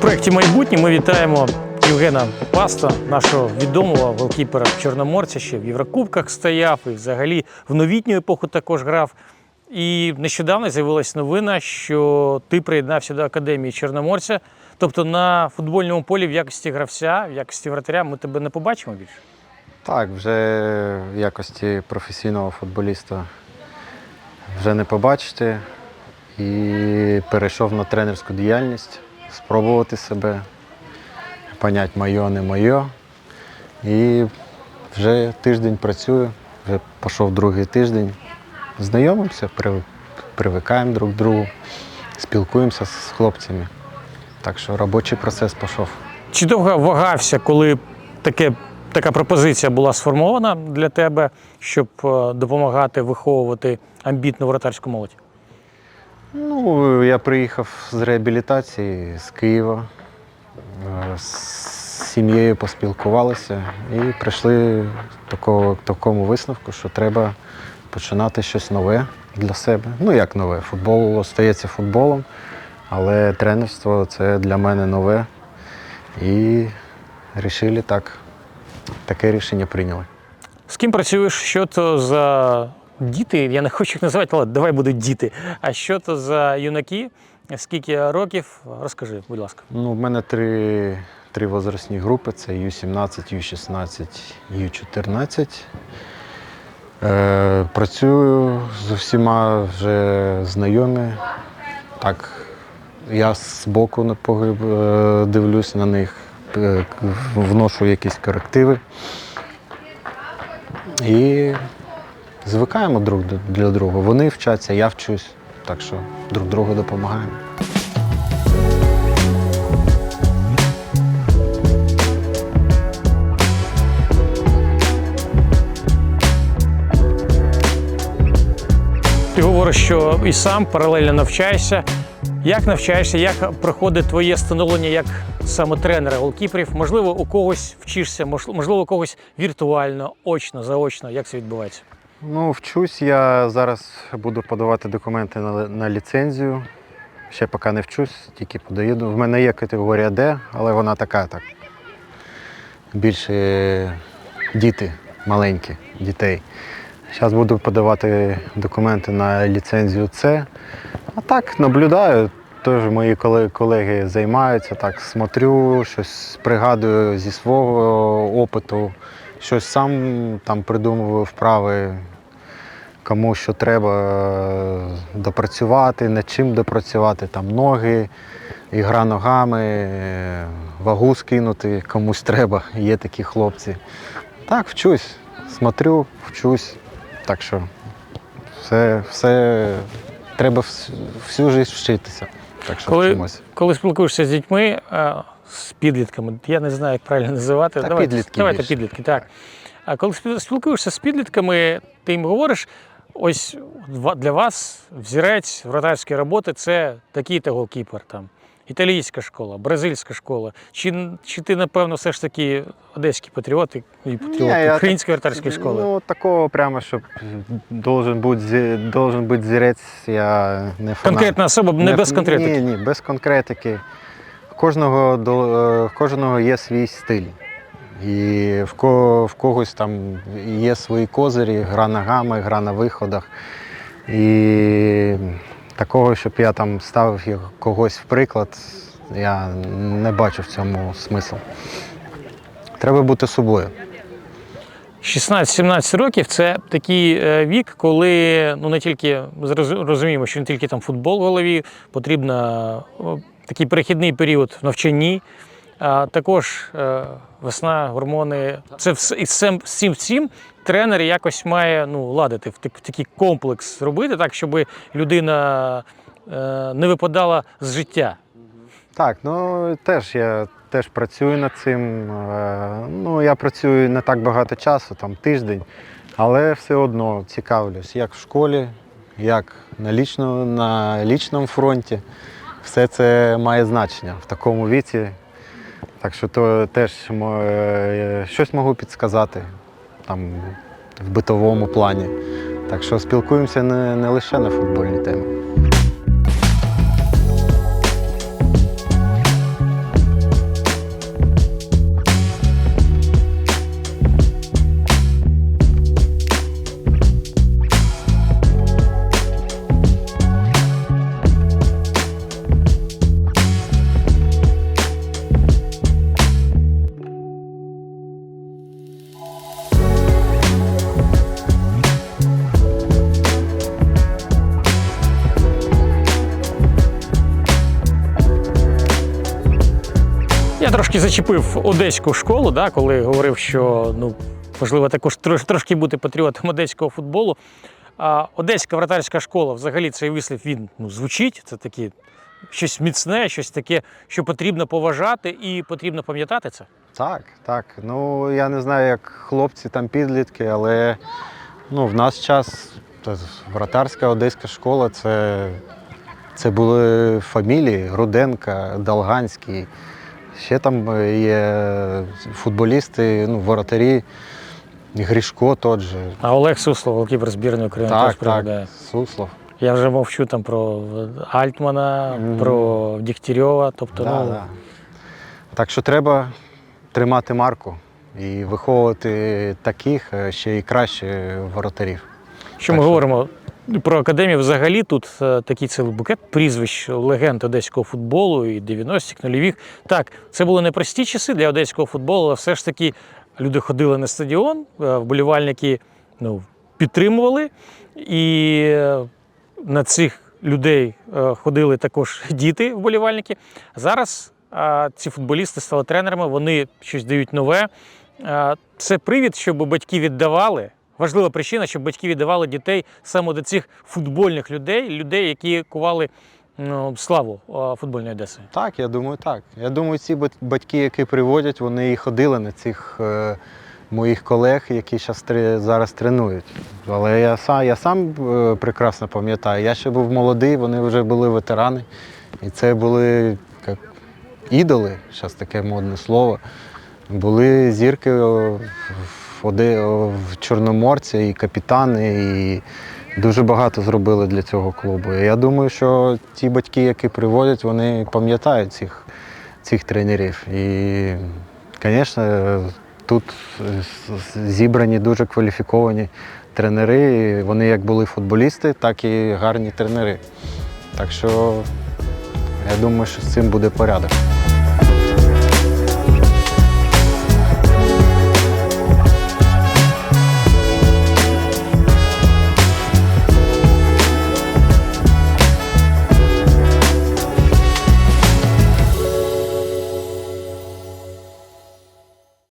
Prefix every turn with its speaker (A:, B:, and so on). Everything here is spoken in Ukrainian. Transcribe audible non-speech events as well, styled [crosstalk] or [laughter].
A: В проєкті майбутнє ми вітаємо Євгена Паста, нашого відомого голкіпера Чорноморця, ще в Єврокубках стояв і взагалі в новітню епоху також грав. І нещодавно з'явилась новина, що ти приєднався до Академії Чорноморця. Тобто на футбольному полі в якості гравця, в якості вратаря ми тебе не побачимо більше.
B: Так, вже в якості професійного футболіста вже не побачите. І перейшов на тренерську діяльність, спробувати себе, понять моє, не моє. І вже тиждень працюю, вже пішов другий тиждень. Знайомимося, привикаємо друг до другу, спілкуємося з хлопцями. Так що робочий процес пішов.
A: Чи довго вагався, коли таке, така пропозиція була сформована для тебе, щоб е, допомагати виховувати амбітну вратарську молодь?
B: Ну, я приїхав з реабілітації з Києва. Е, З сім'єю поспілкувалися і прийшли до такому висновку, що треба починати щось нове для себе. Ну, як нове? Футбол остається футболом, але тренерство це для мене нове. І вирішили так, таке рішення прийняли.
A: З ким працюєш? Що то за діти? Я не хочу їх називати, але давай будуть діти. А що то за юнаки? Скільки років? Розкажи, будь ласка.
B: Ну, в мене три, три возрастні групи: це Ю-17, Ю-16, Ю-14. Е, працюю з усіма вже знайомі. Так, я на погиб е, дивлюсь на них, е, вношу якісь корективи. І звикаємо друг для друга. Вони вчаться, я вчусь. Так що друг другу допомагаємо.
A: Ти говориш, що і сам паралельно навчаєшся. Як навчаєшся, як проходить твоє становлення як саме тренера голкіперів? Можливо, у когось вчишся, можливо, у когось віртуально, очно, заочно. Як це відбувається?
B: Ну, вчусь. Я зараз буду подавати документи на, на ліцензію. Ще поки не вчусь, тільки подаю. В мене є категорія Д, але вона така, так. Більше діти маленькі, дітей. Зараз буду подавати документи на ліцензію С. А так наблюдаю. Теж мої колеги займаються, так смотрю, щось пригадую зі свого опиту, щось сам там придумую вправи, кому що треба е, допрацювати, над чим допрацювати, там ноги, ігра ногами, е, вагу скинути комусь треба, є такі хлопці. Так, вчусь, смотрю, вчусь. Так що все, все треба всю життя вчитися. Так що
A: Коли,
B: вчимось.
A: коли спілкуєшся з дітьми, а, з підлітками, я не знаю, як правильно називати.
B: Та
A: давайте,
B: підлітки
A: давайте
B: більше.
A: підлітки, так. А коли спілкуєшся з підлітками, ти їм говориш, ось для вас взірець вратарської роботи це такий-то голкіпер там. Італійська школа, бразильська школа. Чи, чи ти, напевно, все ж таки одеський патріот і патріот
B: Ні,
A: української вратарської школи?
B: Ну, такого прямо, щоб должен бути, должен бути зірець, я не фанат.
A: Конкретна особа, не, без конкретики.
B: Ні, ні, без конкретики. В Кожного, е, кожного є свій стиль. І в, ко, в когось там є свої козирі, гра ногами, гра на виходах. І такого, щоб я там ставив їх- когось в приклад, я не бачу в цьому смислу. Треба бути собою.
A: 16-17 років це такий е, вік, коли ну не тільки розуміємо, що не тільки там футбол в голові, потрібно такий перехідний період в навчанні. Також е, весна, гормони. Це все і з цим всім тренер якось має ну, ладити такий комплекс зробити, так, щоб людина е, не випадала з життя.
B: Так, ну теж я теж працюю над цим. Е, Ну, я працюю не так багато часу, там тиждень, але все одно цікавлюсь, як в школі, як на, лічно, на лічному фронті. Все це має значення в такому віці. Так що то теж е, щось можу підсказати там, в битовому плані. Так що спілкуємося не, не лише на футбольні теми.
A: Трошки зачепив одеську школу, да, коли говорив, що ну, можливо також трош, трошки бути патріотом одеського футболу. А одеська вратарська школа, взагалі цей вислів він ну, звучить. Це таке щось міцне, щось таке, що потрібно поважати і потрібно пам'ятати це.
B: Так, так. Ну я не знаю, як хлопці там підлітки, але ну, в нас час вратарська одеська школа це, це були фамілії Руденка, Долганський. Ще там є футболісти, ну, воротарі, Грішко тот же.
A: А Олег Суслов, голкіпер збірної України, теж
B: Так, так, Суслов.
A: Я вже мовчу там про Альтмана,
B: Мгм.
A: про Дігтярьова. Тобто,
B: Да,
A: ну,
B: да. Так що треба тримати марку і виховувати таких е, ще й краще воротарів.
A: Що ми
B: що-
A: говоримо про академію, взагалі тут е, такий цілий букет прізвищ легенд одеського футболу і 90-х, нульових. Так, це були непрості часи для одеського футболу, але все ж таки люди ходили на стадіон, е, вболівальники ну, підтримували. І е, на цих людей ходили також [laughs] діти, вболівальники. Зараз ці футболісти стали тренерами, вони щось дають нове. Це привід, щоб батьки віддавали. Важлива причина, щоб батьки віддавали дітей саме до цих футбольних людей, людей, які кували ну, славу футбольної Одеси.
B: Так, я думаю, так. Я думаю, ці батьки, які приводять, вони і ходили на цих е, моїх колег, які тре- зараз тренують. Але я сам, я сам е, прекрасно пам'ятаю, я ще був молодий, вони вже були ветерани. І це були ідоли, зараз таке модне слово. Були зірки о, в, Чорноморці, і капітани, і дуже багато зробили для цього клубу. І я думаю, що ті батьки, які приводять, вони пам'ятають цих, цих тренерів. І, звісно, тут зібрані дуже кваліфіковані тренери. Вони як були футболісти, так і гарні тренери. Так що я думаю, що з цим буде порядок.